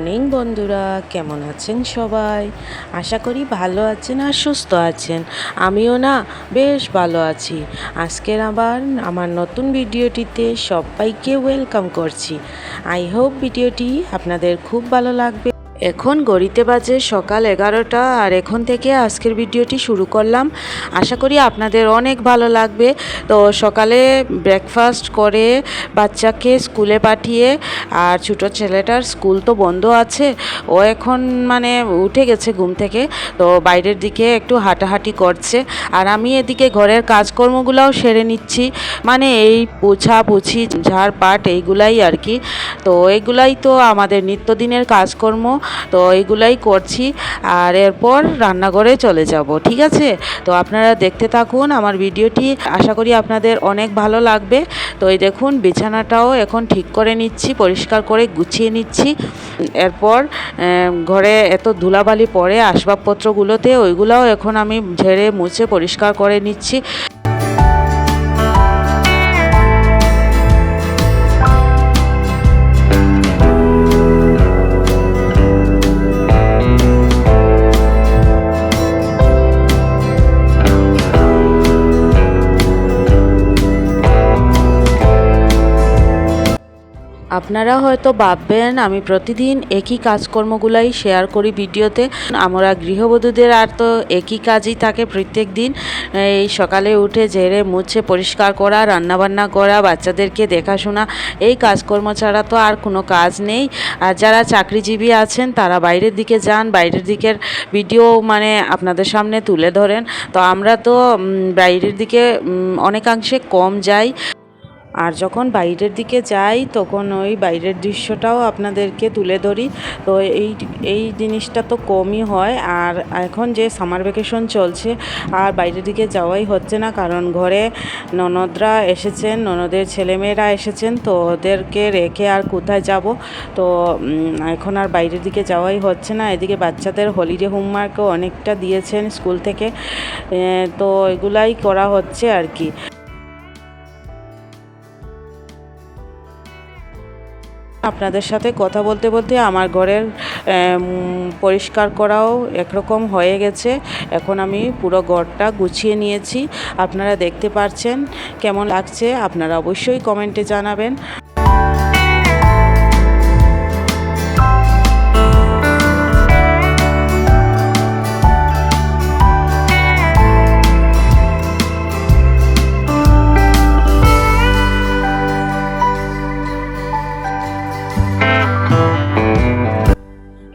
Morning বন্ধুরা, কেমন আছেন সবাই? আশা করি ভালো আছেন আর সুস্থ আছেন। আমিও না বেশ ভালো আছি। আজকের আবার আমার নতুন ভিডিওটিতে সবাইকে ওয়েলকাম করছি। আই হোপ ভিডিওটি আপনাদের খুব ভালো লাগবে। এখন গড়িতে বাজে সকাল এগারোটা আর এখন থেকে আজকের ভিডিওটি শুরু করলাম। আশা করি আপনাদের অনেক ভালো লাগবে। তো সকালে ব্রেকফাস্ট করে বাচ্চাকে স্কুলে পাঠিয়ে আর ছোটো ছেলেটার স্কুল তো বন্ধ আছে, ও এখন মানে উঠে গেছে ঘুম থেকে, তো বাইরের দিকে একটু হাঁটাহাঁটি করছে। আর আমি এদিকে ঘরের কাজকর্মগুলোও সেরে নিচ্ছি মানে এই পোছা পুছি, ঝাড় পাট এইগুলাই আর কি। তো এগুলাই তো আমাদের নিত্যদিনের কাজকর্ম তো এইগুলাই করছি আর এরপর রান্নাঘরে চলে যাব, ঠিক আছে? তো আপনারা দেখতে থাকুন আমার ভিডিওটি, আশা করি আপনাদের অনেক ভালো লাগবে। তো এই দেখুন, বিছানাটাও এখন ঠিক করে নিচ্ছি, পরিষ্কার করে গুছিয়ে নিচ্ছি। এরপর ঘরে এত ধুলাবালি পড়ে আসবাবপত্রগুলোতে, ওইগুলাও এখন আমি ঝেড়ে মুছে পরিষ্কার করে নিচ্ছি। আপনারা হয়তো ভাববেন, আমি প্রতিদিন একই কাজকর্মগুলাই শেয়ার করি ভিডিওতে। আমরা গৃহবধূদের আর তো একই কাজই থাকে প্রত্যেক দিন এই সকালে উঠে ঝেড়ে মুছে পরিষ্কার করা, রান্নাবান্না করা, বাচ্চাদেরকে দেখাশোনা, এই কাজকর্ম ছাড়া তো আর কোনো কাজ নেই। আর যারা চাকরিজীবী আছেন, তারা বাইরের দিকে যান, বাইরের দিকের ভিডিও মানে আপনাদের সামনে তুলে ধরেন। তো আমরা তো বাইরের দিকে অনেকাংশে কম যাই। আর যখন বাইরের দিকে যাই, তখন ওই বাইরের দৃশ্যটাও আপনাদেরকে তুলে ধরি। তো এই এই জিনিসটা তো কমই হয়। আর এখন যে সামার ভ্যাকেশন চলছে, আর বাইরের দিকে যাওয়াই হচ্ছে না। কারণ ঘরে ননদরা এসেছেন, ননদের ছেলেমেয়েরা এসেছেন, তো ওদেরকে রেখে আর কোথায় যাব? তো এখন আর বাইরের দিকে যাওয়াই হচ্ছে না। এদিকে বাচ্চাদের হলিডে হোমওয়ার্কও অনেকটা দিয়েছেন স্কুল থেকে। তো এগুলাই করা হচ্ছে আর কি। আপনাদের সাথে কথা বলতে বলতে আমার ঘরের পরিষ্কার করাও একরকম হয়ে গেছে। এখন আমি পুরো ঘরটা গুছিয়ে নিয়েছি। আপনারা দেখতে পারছেন কেমন লাগছে। আপনারা অবশ্যই কমেন্টে জানাবেন।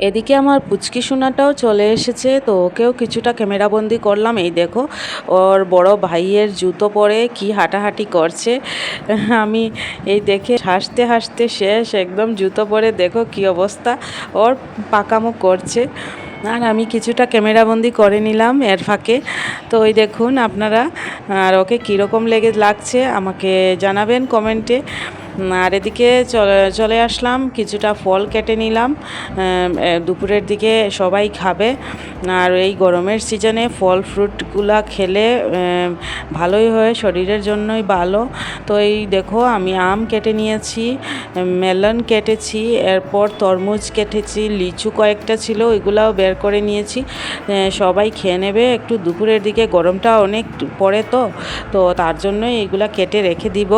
এদিকে আমার পুচকি সোনাটাও চলে এসেছে, তো ওকেও কিছুটা ক্যামেরাবন্দি করলাম। এই দেখো, ওর বড় ভাইয়ের জুতো পরে কি হাঁটাহাঁটি করছে। আমি এই দেখে হাসতে হাসতে শেষ, একদম জুতো পরে দেখো কি অবস্থা, ওর পাকামো করছে। আর আমি কিছুটা ক্যামেরাবন্দি করে নিলাম এর ফাঁকে। তো ওই দেখুন আপনারা, আর ওকে কীরকম লেগে লাগছে আমাকে জানাবেন কমেন্টে। আর এদিকে চলে আসলাম, কিছুটা ফল কেটে নিলাম। দুপুরের দিকে সবাই খাবে। আর এই গরমের সিজনে ফল ফ্রুটগুলা খেলে ভালোই হয়, শরীরের জন্যই ভালো। তো এই দেখো, আমি আম কেটে নিয়েছি মেলন কেটেছি, এরপর তরমুজ কেটেছি, লিচু কয়েকটা ছিল, ওইগুলাও বের করে নিয়েছি। সবাই খেয়ে নেবে, একটু দুপুরের দিকে, গরমটা অনেক পড়ে তো তো তার জন্যই এইগুলা কেটে রেখে দিব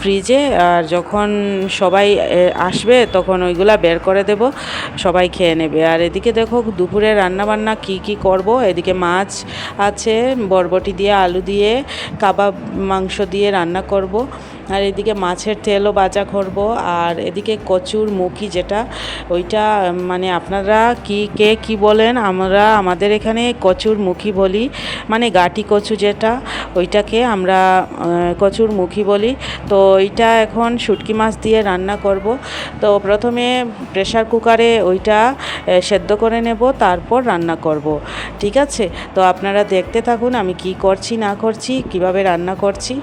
ফ্রিজে। আর যখন সবাই আসবে তখন ওইগুলা বের করে দেব, সবাই খেয়ে নেবে। আর এদিকে দেখো দুপুরে রান্নাবান্না কি কি করব, এদিকে মাছ আছে, বরবটি দিয়ে, আলু দিয়ে, কাবাব মাংস দিয়ে রান্না করব। আর এদিকে মাছের তেলও বাজা করব, আর এদিকে কচুর মুখি যেটা, ওইটা মানে আপনারা কি, কে কি বলেন, আমরা, আমাদের এখানে কচুর মুখি বলি মানে গাটি কচু যেটা, ওইটাকে আমরা কচুর মুখি বলি। তো ওইটা এখন শুটকি মাছ দিয়ে রান্না করব। তো প্রথমে প্রেসার কুকারে ওইটা সেদ্ধ করে নেব, তারপর রান্না করব। ঠিক আছে? তো আপনারা দেখতে থাকুন আমি কি করছি, না করছি, কীভাবে রান্না করছি।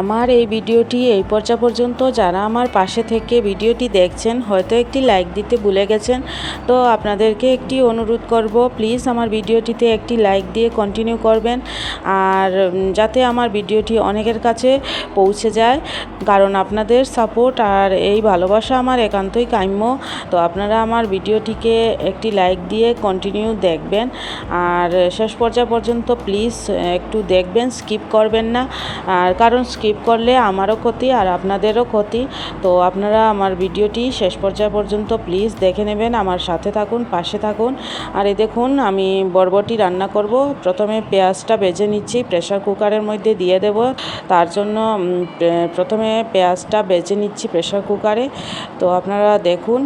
আমার এই ভিডিওটি এই পর্যা পর্যন্ত যারা আমার পাশে থেকে ভিডিওটি দেখছেন, হয়তো একটি লাইক দিতে ভুলে গেছেন। তো আপনাদেরকে একটি অনুরোধ করব, প্লিজ আমার ভিডিওটিতে একটি লাইক দিয়ে কন্টিনিউ করবেন। আর যাতে আমার ভিডিওটি অনেকের কাছে পৌঁছে যায়। কারণ আপনাদের সাপোর্ট আর এই ভালোবাসা আমার একান্তই কাম্য। তো আপনারা আমার ভিডিওটিকে একটি লাইক দিয়ে কন্টিনিউ দেখবেন। আর, শেষ পর্যায় পর্যন্ত প্লিজ, একটু দেখবেন স্কিপ করবেন না। আর, কারণ স্কিপ করলে আমারও ক্ষতি আর আপনাদেরও ক্ষতি। তো আপনারা আমার ভিডিওটি শেষ পর্যায় পর্যন্ত প্লিজ দেখে নেবেন, আমার সাথে থাকুন, পাশে থাকুন। আর এই দেখুন, আমি বরবটি রান্না করব। প্রথমে পেঁয়াজটা বেজে নিচ্ছি প্রেসার কুকারের মধ্যে দিয়ে দেব। তার জন্য প্রথমে পেঁয়াজটা বেজে নিচ্ছি প্রেসার কুকারে তো আপনারা দেখুন।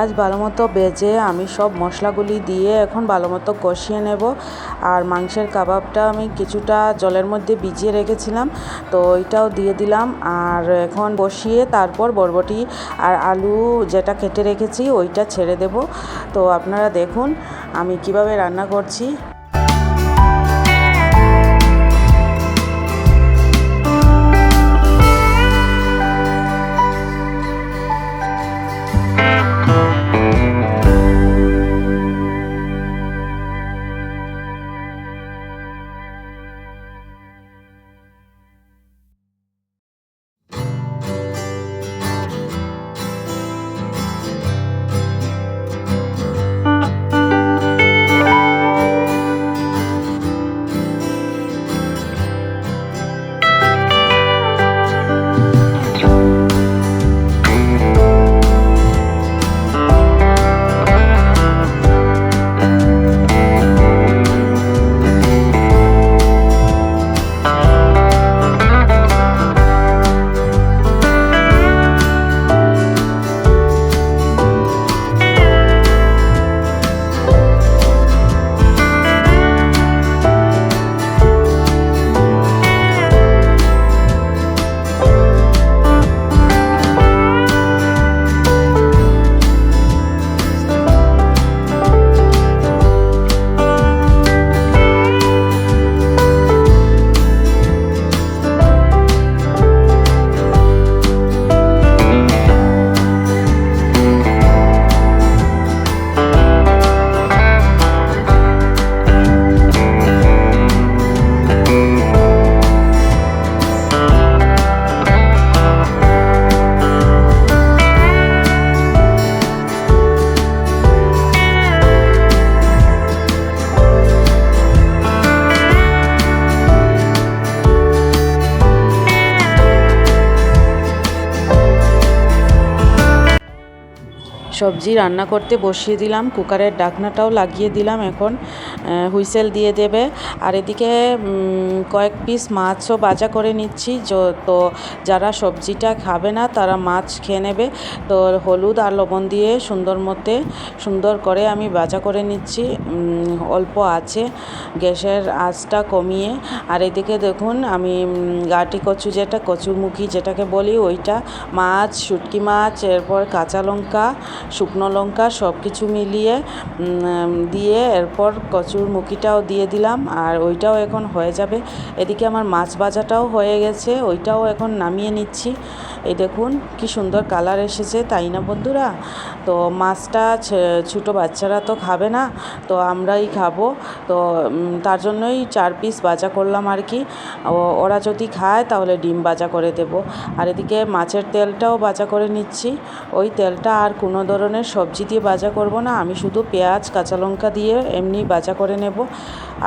পেঁয়াজ ভালো মতো বেজে আমি সব মশলাগুলি দিয়ে এখন ভালো মতো কষিয়ে নেব। আর মাংসের কাবাবটা আমি কিছুটা জলের মধ্যে ভিজিয়ে রেখেছিলাম, তো ওইটাও দিয়ে দিলাম। আর এখন বসিয়ে তারপর বরবটি আর আলু যেটা কেটে রেখেছি, ওইটা ছেড়ে দেব। তো আপনারা দেখুন আমি কীভাবে রান্না করছি। সবজি রান্না করতে বসিয়ে দিলাম, কুকারের ডাকনাটাও লাগিয়ে দিলাম এখন হুইসেল দিয়ে দেবে। আর এদিকে কয়েক পিস মাছও ভাজা করে নিচ্ছি তো যারা সবজিটা খাবে না, তারা মাছ খেয়ে নেবে। তো হলুদ আর লবণ দিয়ে সুন্দর মতে, সুন্দর করে আমি বাজা করে নিচ্ছি। অল্প আছে, গ্যাসের আঁচটা কমিয়ে। আর এদিকে দেখুন, আমি গাটি কচু যেটা কচুরমুখী যেটাকে বলি, ওইটা মাছ, শুটকি মাছ, এরপর কাঁচা লঙ্কা শুকনো লঙ্কা সব কিছু মিলিয়ে দিয়ে এরপর কচুর মুখিটাও দিয়ে দিলাম আর ওইটাও এখন হয়ে যাবে। এদিকে আমার মাছ ভাজাটাও হয়ে গেছে, ওইটাও এখন নামিয়ে নিচ্ছি। এই দেখুন কি সুন্দর কালার এসেছে, তাই না বন্ধুরা? তো মাছটা ছোটো বাচ্চারা তো খাবে না, তো আমরাই খাব। তো তার জন্যই চার পিস ভাজা করলাম আর কি। ওরা যদি খায় তাহলে ডিম ভাজা করে দেব। আর এদিকে মাছের তেলটাও ভাজা করে নিচ্ছি। ওই তেলটা আর কোনো ধরনের সবজি দিয়ে ভাজা করব না। আমি শুধু পেঁয়াজ, কাঁচা লঙ্কা দিয়ে এমনি ভাজা করে নেব।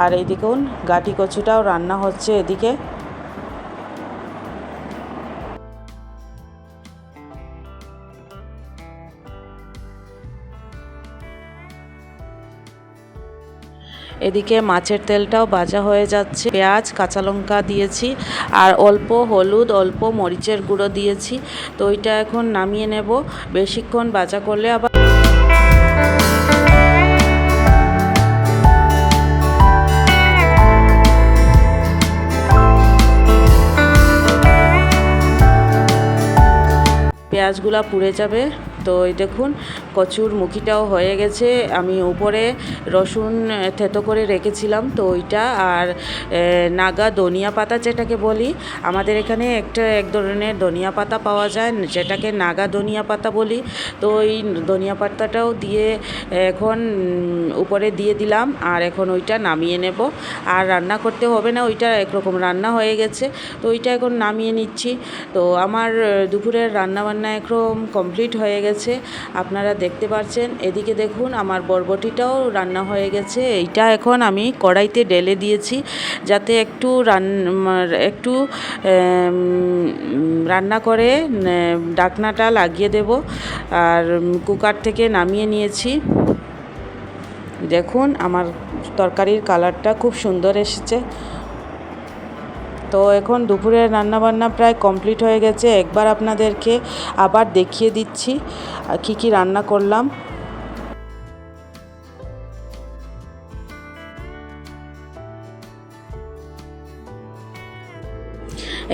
আর এই দেখুন গাটি কচুটাও রান্না হচ্ছে এদিকে। এদিকে মাছের তেলটাও ভাজা হয়ে যাচ্ছে। পেঁয়াজ, কাঁচা লঙ্কা দিয়েছি আর অল্প হলুদ, অল্প মরিচের গুঁড়ো দিয়েছি। তো ওইটা এখন নামিয়ে নেব। বেশিক্ষণ ভাজা করলে আবার পেঁয়াজগুলা পুড়ে যাবে। তো এই দেখুন, কচুর মুখিটাও হয়ে গেছে। আমি উপরে রসুন থেতো করে রেখেছিলাম তো ওইটা, আর নাগা ধনিয়া পাতা যেটাকে বলি, আমাদের এখানে একটা এক ধরনের ধনিয়া পাতা পাওয়া যায়, যেটাকে নাগা ধনিয়া পাতা বলি। তো ওই ধনিয়া পাতাটাও দিয়ে এখন উপরে দিয়ে দিলাম, আর এখন ওইটা নামিয়ে নেব। আর রান্না করতে হবে না, ওইটা একরকম রান্না হয়ে গেছে। তো ওইটা এখন নামিয়ে নিচ্ছি। তো আমার দুপুরের রান্নাবান্না একরকম কমপ্লিট হয়ে গেছে। আপনারা দেখতে পাচ্ছেন এদিকে দেখুন, আমার বরবটিটাও রান্না হয়ে গেছে। এইটা এখন আমি কড়াইতে ঢেলে দিয়েছি, যাতে একটু রান একটু রান্না করে ডাকনাটা লাগিয়ে দেব। আর কুকার থেকে নামিয়ে নিয়েছি। দেখুন, আমার তরকারির কালারটা খুব সুন্দর এসেছে। তো এখন দুপুরের রান্নাবান্না প্রায় কমপ্লিট হয়ে গেছে। একবার আপনাদেরকে আবার দেখিয়ে দিচ্ছি কি কি রান্না করলাম।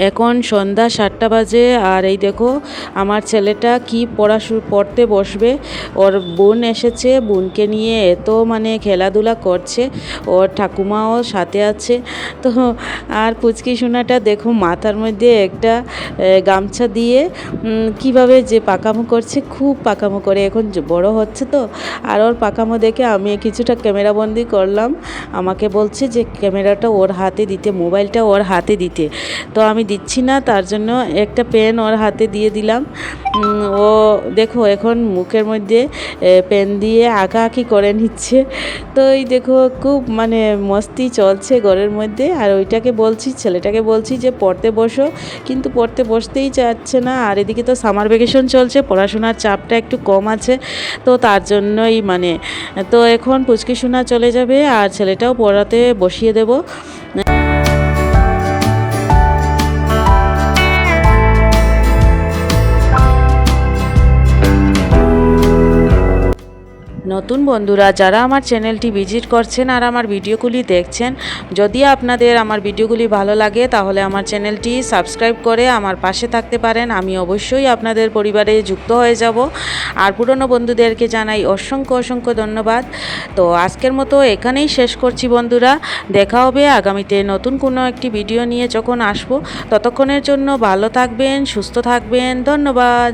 এখন সন্ধ্যা সাতটা বাজে আর এই দেখো আমার ছেলেটা কি পড়াশু পড়তে বসবে। ওর বোন এসেছে, বোনকে নিয়ে এত মানে খেলাধুলা করছে, ওর ঠাকুমাও সাথে আছে। তো আর পুচকি সোনাটা দেখো মাথার মধ্যে একটা গামছা দিয়ে কীভাবে যে পাকামো করছে, খুব পাকামো করে। এখন বড় হচ্ছে তো, আর ওর পাকামো দেখে আমি কিছুটা ক্যামেরাবন্দি করলাম। আমাকে বলছে যে ক্যামেরাটা ওর হাতে দিতে, মোবাইলটা ওর হাতে দিতে। তো আমি দিচ্ছি না, তার জন্য একটা পেন ওর হাতে দিয়ে দিলাম। ও দেখো এখন মুখের মধ্যে পেন দিয়ে আঁকা আঁকি করে নিচ্ছে। তো এই দেখো খুব মানে মস্তি চলছে ঘরের মধ্যে। আর ওইটাকে বলছি, ছেলেটাকে বলছি যে পড়তে বসো। কিন্তু পড়তে বসতেই চাচ্ছে না। আর এদিকে তো সামার ভ্যাকেশন চলছে, পড়াশোনার চাপটা একটু কম আছে। তো তার জন্যই মানে তো এখন পুচকি শোনা চলে যাবে। আর ছেলেটাও পড়াতে বসিয়ে দেবো। নতুন বন্ধুরা, যারা আমার চ্যানেলটি ভিজিট করছেন আর আমার ভিডিওগুলি দেখছেন, যদি আপনাদের আমার ভিডিওগুলি ভালো লাগে, তাহলে আমার চ্যানেলটি সাবস্ক্রাইব করে আমার পাশে থাকতে পারেন। আমি অবশ্যই আপনাদের পরিবারে যুক্ত হয়ে যাব। আর পুরনো বন্ধুদেরকে জানাই অসংখ্য অসংখ্য ধন্যবাদ। তো আজকের মতো এখানেই শেষ করছি বন্ধুরা। দেখা হবে আগামীতে নতুন কোনো একটি ভিডিও নিয়ে যখন আসব। ততক্ষণের জন্য ভালো থাকবেন, সুস্থ থাকবেন। ধন্যবাদ।